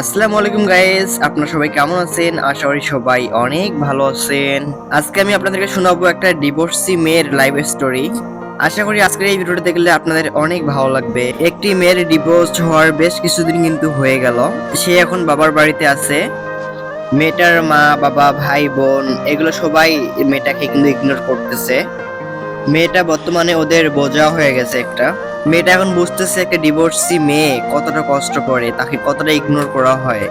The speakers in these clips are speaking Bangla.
আসসালামু আলাইকুম গাইস আপনারা সবাই কেমন আছেন? আশা করি সবাই অনেক ভালো আছেন। আজকে আমি আপনাদেরকে শোনাবো একটা ডিভোর্সি মেয়ের লাইফ স্টোরি আশা করি আজকের এই ভিডিওটা দেখলে আপনাদের অনেক ভালো লাগবে। একটি মেয়ের ডিভোর্স হওয়ার বেশ কিছুদিন কিন্তু হয়ে গেল। সে এখন বাবার বাড়িতে আছে। মেয়েটার মা, বাবা, ভাই, বোন, এগুলো সবাই মেয়েটাকে কিন্তু ইগনোর করতেছে। মেয়েটা বর্তমানে ওদের বোঝা হয়ে গেছে একটা। মেয়েটা এখন বুঝতেছে একটা ডিভোর্সি মেয়ে কতটা কষ্ট করে, তাকে কতটা ইগনোর করা হয়।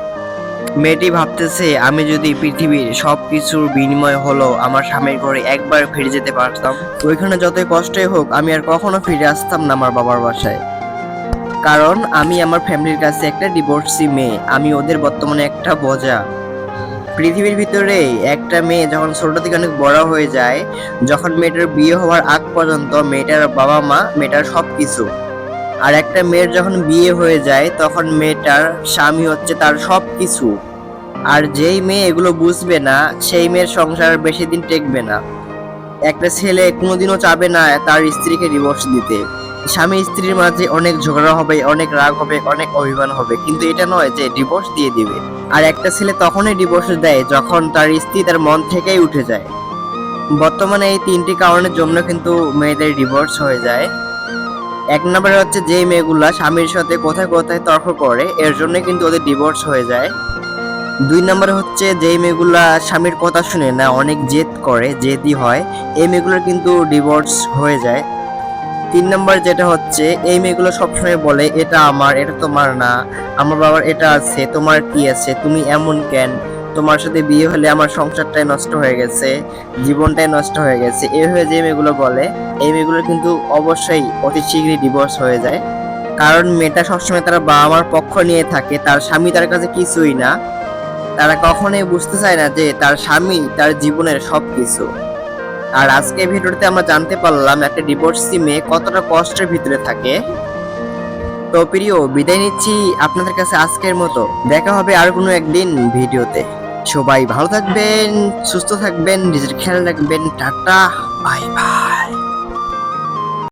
মেয়েটি ভাবতেছে, আমি যদি পৃথিবীর সব কিছুর বিনিময় হলো, আমার স্বামীর ঘরে একবার ফিরে যেতে পারতাম। ওইখানে যতই কষ্টই হোক, আমি আর কখনো ফিরে আসতাম না আমার বাবার বাসায়। কারণ, আমি আমার ফ্যামিলির কাছে একটা ডিভোর্সি মেয়ে, আমি ওদের বর্তমানে একটা বোঝা। পৃথিবীর ভিতরে একটা মেয়ে যখন ছোট থেকে অনেক বড় হয়ে যায়, যখন মেয়েটার বিয়ে হওয়ার আগ পর্যন্ত মেয়েটার বাবা মা, মেয়েটার সব কিছু আর একটা মেয়ের যখন বিয়ে হয়ে যায়, তখন মেয়েটার স্বামী হচ্ছে তার সব কিছু আর যেই মেয়ে এগুলো বুঝবে না, সেই মেয়ের সংসার বেশি দিন টেকবে না। একটা ছেলে কোনোদিনও চাবে না তার স্ত্রীকে ডিভোর্স দিতে। স্বামী স্ত্রীর মাঝে অনেক ঝগড়া হবে, অনেক রাগ হবে, অনেক অভিমান হবে। কিন্তু এটা নয় যে ডিভোর্স দিয়ে দিবে। আর একটা ছেলে তখনই ডিভোর্স দেয় যখন তার স্ত্রী তার মন থেকেই উঠে যায়। বর্তমানে এই তিনটি কারণের জন্য কিন্তু মেয়েদের ডিভোর্স হয়ে যায়। এক নম্বরে হচ্ছে যে মেয়েগুলা স্বামীর সাথে কোথায় কোথায় তর্ক করে, এর জন্য কিন্তু ওদের ডিভোর্স হয়ে যায়। দুই নম্বরে হচ্ছে যে মেয়েগুলা স্বামীর কথা শুনে না, অনেক জেদ করে জেদি হয়। এই মেয়েগুলোর কিন্তু ডিভোর্স হয়ে যায়। তিন নম্বর যেটা হচ্ছে, এই মেয়েগুলো সবসময় বলে, এটা আমার, এটা তোমার না। আমার বাবার এটা আছে, তোমার কি আছে? তুমি এমন কেন? তোমার সাথে বিয়ে হলে আমার সংসারটাই নষ্ট হয়ে গেছে, জীবনটাই নষ্ট হয়ে গেছে। এইভাবে যে মেয়েগুলো বলে, এই মেয়েগুলো কিন্তু অবশ্যই অতি শীঘ্রই ডিভোর্স হয়ে যায়। কারণ মেয়েটা সবসময় তার বাবা মার পক্ষ নিয়ে থাকে, তার স্বামী তার কাছে কিছুই না। তারা কখনোই বুঝতে চায় না যে তার স্বামী তার জীবনের সবকিছু। আর আজকে ভিডিওতে আমরা জানতে পারলাম একটা ডিভোর্সি মেয়ে কতটা কষ্টের ভিতরে থাকে। তো প্রিয়, বিদায় নিচ্ছি আপনাদের কাছে আজকের মতো। দেখা হবে আর কোনো একদিন ভিডিওতে। সবাই ভালো থাকবেন, সুস্থ থাকবেন, নিজের খেয়াল রাখবেন। Tata bye bye